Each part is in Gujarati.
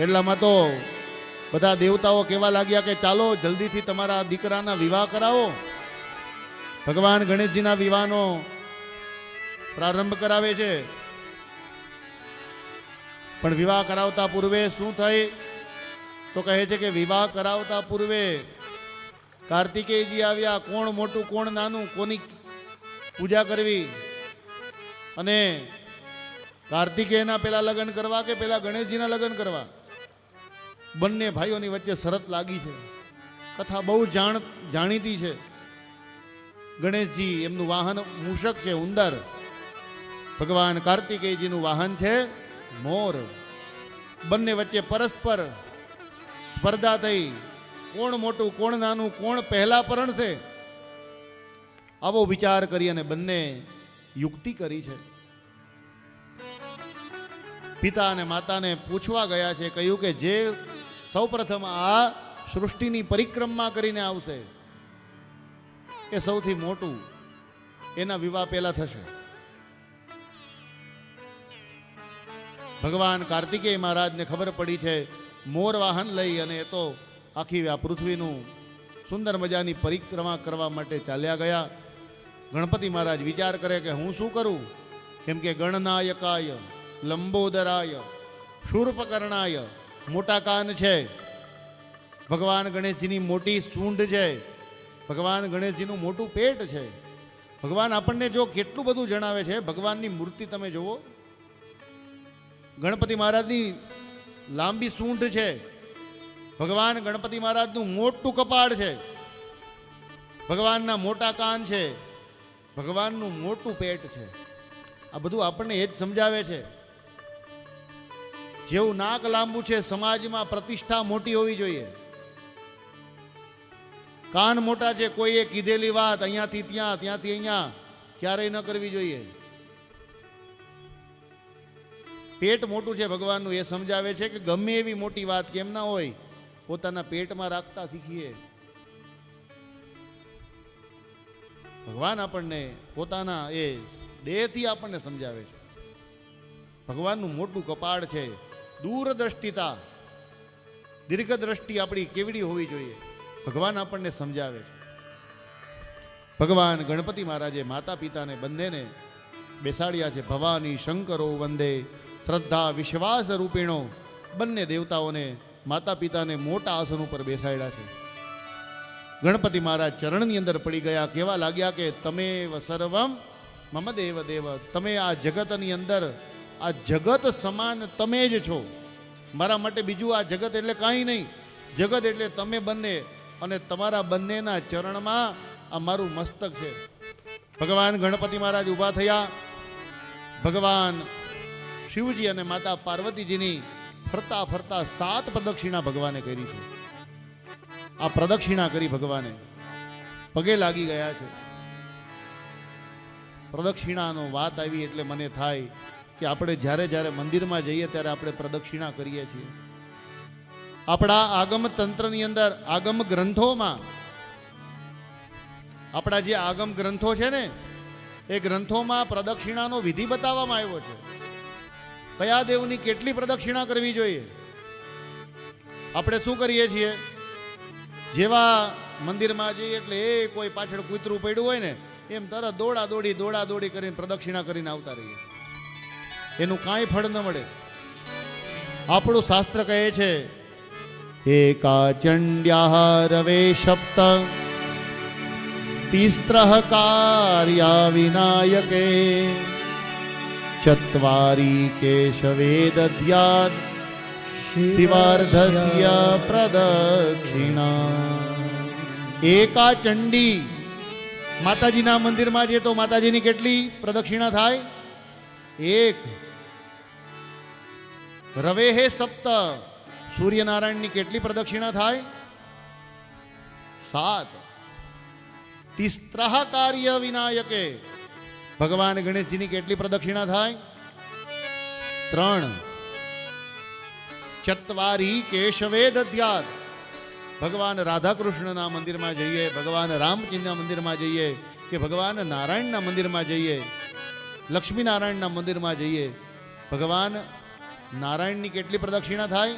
એટલામાં તો બધા દેવતાઓ કહેવા લાગ્યા કે ચાલો જલ્દીથી તમારા દીકરાના વિવાહ કરાવો. ભગવાન ગણેશજીના વિવાહનો પ્રારંભ કરાવે છે. પણ વિવાહ કરાવતા પૂર્વે શું થઈ તો કહે છે કે વિવાહ કરાવતા પૂર્વે કાર્તિકેયજી આવ્યા, કોણ મોટું, કોણ નાનું, કોની પૂજા કરવી? અને કાર્તિકેયના પેલા લગ્ન કરવા કે પેલા ગણેશજીના લગ્ન કરવા? બંને ભાઈઓની વચ્ચે શરત લાગી છે. કથા બહુ જાણ, જાણીતી છે. ગણેશજી એમનું વાહન મૂષક છે, ઉંદર. ભગવાન કાર્તિકેયજીનું વાહન છે, મોર. બંને વચ્ચે પરસ્પર સ્પર્ધા થઈ. કોણ મોટું, કોણ નાનું, કોણ પહેલા પરણશે આવો વિચાર કરી અને બંને યુક્તિ કરી છે. પિતા અને માતાને પૂછવા ગયા છે, કહ્યું કે જે સૌપ્રથમ આ સૃષ્ટિની પરિક્રમા કરીને આવશે. એ સૌથી મોટું એના વિવાહ પહેલા થશે. ભગવાન કાર્તિકેય મહારાજને ખબર પડી છે, મોર વાહન લઈ અને એ તો આખી આ પૃથ્વીનું સુંદર મજાની પરિક્રમા કરવા માટે ચાલ્યા ગયા. ગણપતિ મહારાજ વિચાર કરે કે હું શું કરું? કેમ કે ગણનાયકાય, લંબોદરાય, શૂર્પકર્ણાય મોટા કાન છે. ભગવાન ગણેશજીની મોટી સૂંઢ છે. ભગવાન ગણેશજીનું મોટું પેટ છે. ભગવાન આપણને જો કેટલું બધું જણાવે છે, ભગવાનની મૂર્તિ તમે જુઓ. ગણપતિ મહારાજની લાંબી સૂંઢ છે. ભગવાન ગણપતિ મહારાજનું મોટું કપાળ છે. ભગવાનના મોટા કાન છે. ભગવાનનું મોટું પેટ છે. આ બધું આપણને એ જ સમજાવે છે. જેવું નાક લાંબુ છે, સમાજમાં પ્રતિષ્ઠા મોટી હોવી જોઈએ. કાન મોટા છે, કોઈએ કીધેલી વાત અહીંયાથી ત્યાં, ત્યાંથી અહીંયા, ક્યારેય ન કરવી જોઈએ. પેટ મોટું છે ભગવાનનું, એ સમજાવે છે કે ગમે એવી મોટી વાત કેમ ના હોય, પોતાના પેટમાં રાખતા શીખીએ. ભગવાન આપણને પોતાના એ દેહથી આપણને સમજાવે છે. ભગવાનનું મોટું કપાળ છે. દૂરદ્રષ્ટિતા, દીર્ઘદ્રષ્ટિ આપણી કેવડી હોવી જોઈએ? ભગવાન આપણને સમજાવે છે. ભગવાન ગણપતિ મહારાજે માતા પિતાને બંનેને બેસાડ્યા છે. ભવાની શંકરો વંદે, શ્રદ્ધા વિશ્વાસ રૂપીણો બંને દેવતાઓને માતા પિતાને મોટા આસન ઉપર બેસાડ્યા છે. ગણપતિ મહારાજ ચરણની અંદર પડી ગયા. કેવા લાગ્યા કે તમે સર્વમ, મમ દેવ દેવ, તમે આ જગતની અંદર આ જગત સમાન તમે જ છો. મારા માટે બીજું આ જગત એટલે કાંઈ નહીં. જગત એટલે તમે બંને અને તમારા બંનેના ચરણમાં આ મારું મસ્તક છે. ભગવાન ગણપતિ મહારાજ ઊભા થયા. ભગવાન શિવજી અને માતા પાર્વતીજીની ફરતા ફરતા સાત પ્રદક્ષિણા ભગવાને કરી છે. આ પ્રદક્ષિણા કરી ભગવાને. પગે લાગી ગયા છે. પ્રદક્ષિણાનો વાત આવી એટલે મને થાય કે આપણે જ્યારે જ્યારે મંદિરમાં જઈએ ત્યારે આપણે પ્રદક્ષિણા કરીએ છીએ. આપણા આગમ તંત્રની અંદર, આગમ ગ્રંથોમાં, આપણા જે આગમ ગ્રંથો છે ને, એ ગ્રંથોમાં પ્રદક્ષિણાનો વિધિ બતાવવામાં આવ્યો છે. કયા દેવની કેટલી પ્રદક્ષિણા કરવી જોઈએ? આપણે શું કરીએ છીએ? જેવા મંદિરમાં જઈએ એટલે એ કોઈ પાછળ કૂતરું પડ્યું હોય ને, એમ તરત દોડા દોડી દોડા દોડી કરીને પ્રદક્ષિણા કરીને આવતા રહીએ એનું કાંઈ ફળ ન મળે. આપણું શાસ્ત્ર કહે છે, એકા ચંડ્યા રવે સપ્ત તિસ્ત્ર કાર્યા વિનાયકે, ચત્વારી કેશવે દધ્યાત શિવાર્ધસ્ય પ્રદક્ષિણા. એકા ચંડી, માતાજીના મંદિરમાં જઈએ તો માતાજીની કેટલી પ્રદક્ષિણા થાય? એક રવે હે સપ્ત. સૂર્યનારાયણની કેટલી પ્રદક્ષિણા થાય? સાત. તિસ્ત્રહ કાર્ય વિનાયકે. ભગવાન ગણેશજીની કેટલી પ્રદક્ષિણા થાય? ત્રણ. ચત્વારી કેશવે દધ્યાત. ભગવાન રાધાકૃષ્ણના મંદિરમાં જઈએ, ભગવાન રામચંદ્રના મંદિરમાં જઈએ કે ભગવાન નારાયણના મંદિરમાં જઈએ, લક્ષ્મીનારાયણના મંદિરમાં જઈએ, ભગવાન નારાયણની કેટલી પ્રદક્ષિણા થાય?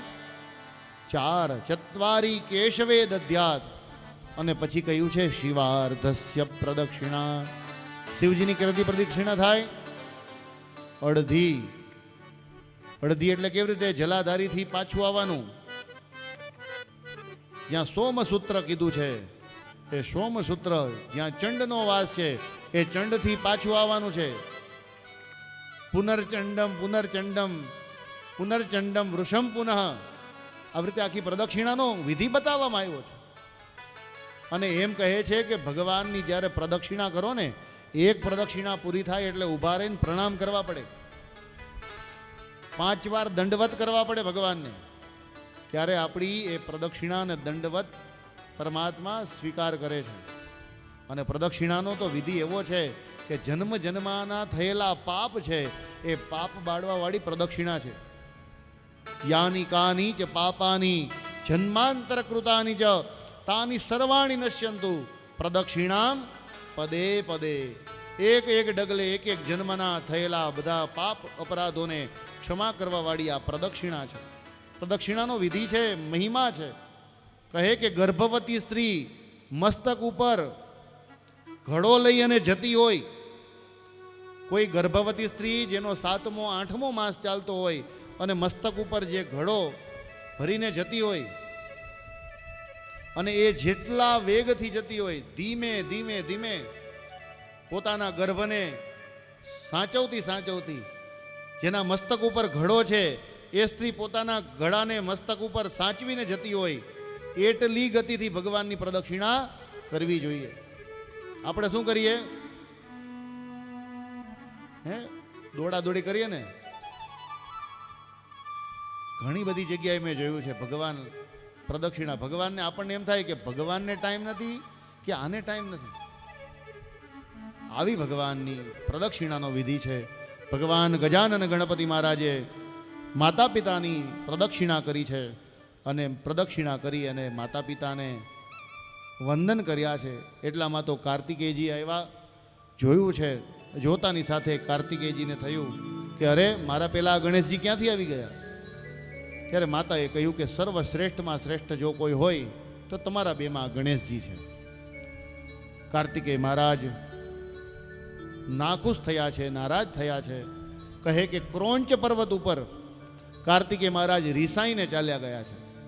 ચાર ચત્વારી કેશવે દધ્યાત અને પછી કહ્યું છે? શિવાર્ધસ્ય પ્રદક્ષિણા. શિવજીની કેટલી પ્રદક્ષિણા થાય? અડધી. અડધી એટલે કેવી રીતે? જલાધારીથી પાછું આવવાનું. જ્યાં સોમસૂત્ર કીધું છે, એ સોમસૂત્ર જ્યાં ચંડનો વાસ છે, એ ચંડથી પાછું આવવાનું છે. પુનર્ચંડમ પુનર્ચંડમ. પુનર્ચંડમ વૃષમ પુનઃ. આવી રીતે આખી પ્રદક્ષિણાનો વિધિ બતાવવામાં આવ્યો છે. અને એમ કહે છે કે ભગવાનની જ્યારે પ્રદક્ષિણા કરો ને, એક પ્રદક્ષિણા પૂરી થાય એટલે ઊભા રહીને પ્રણામ કરવા પડે. પાંચ વાર દંડવત કરવા પડે ભગવાનને. ત્યારે આપણી એ પ્રદક્ષિણા અને દંડવત પરમાત્મા સ્વીકાર કરે છે. અને પ્રદક્ષિણાનો તો વિધિ એવો છે કે જન્મ જન્માના થયેલા પાપ છે, એ પાપ બાળવાવાળી પ્રદક્ષિણા છે. યાની કાની ચ પાપાની જન્માંતર કૃતાની ચ તાની સર્વાણી નશ્યંતુ પ્રદક્ષિણામ પદે પદે એક એક ડગલે એક એક જન્મના થયેલા બધા પાપ અપરાધોને ક્ષમા કરવાવાળી આ પ્રદક્ષિણા છે પ્રદક્ષિણાનો વિધિ છે મહિમા છે કહે કે ગર્ભવતી સ્ત્રી મસ્તક ઉપર ઘડો લઈ અને જતી હોય કોઈ ગર્ભવતી સ્ત્રી જેનો સાતમો આઠમો માસ ચાલતો હોય અને મસ્તક ઉપર જે ઘડો ભરીને જતી હોય, અને એ જેટલા વેગથી જતી હોય, ધીમે ધીમે ધીમે પોતાના ગર્ભને સાચવતી સાચવતી, જેના મસ્તક ઉપર ઘડો છે, એ સ્ત્રી પોતાના ઘડાને મસ્તક ઉપર સાચવીને જતી હોય, એટલી ગતિથી ભગવાનની પ્રદક્ષિણા કરવી જોઈએ. આપણે શું કરીએ? હે? દોડા દોડી કરીએ ને? ઘણી બધી જગ્યાએ મેં જોયું છે, ભગવાન, પ્રદક્ષિણા. ભગવાનને આપણને એમ થાય કે ભગવાનને ટાઈમ નથી કે આને ટાઈમ નથી. આવી ભગવાનની પ્રદક્ષિણાનો વિધિ છે. ભગવાન ગજાનન ગણપતિ મહારાજે માતા પિતાની પ્રદક્ષિણા કરી છે અને પ્રદક્ષિણા કરી અને માતા પિતાને વંદન કર્યા છે. એટલામાં તો કાર્તિકેયજી આવ્યા, જોયું છે, જોતાની સાથે કાર્તિકેયજીને થયું કે અરે, મારા પેલા ગણેશજી ક્યાંથી આવી ગયા? ત્યારે માતાએ કહ્યું કે સર્વશ્રેષ્ઠમાં શ્રેષ્ઠ જો કોઈ હોય, તો તમારા બેમાં ગણેશજી છે. કાર્તિકેય મહારાજ નાખુશ થયા છે, નારાજ થયા છે. કહે કે ક્રોંચ પર્વત ઉપર કાર્તિકેય મહારાજ રિસાઈને ચાલ્યા ગયા છે.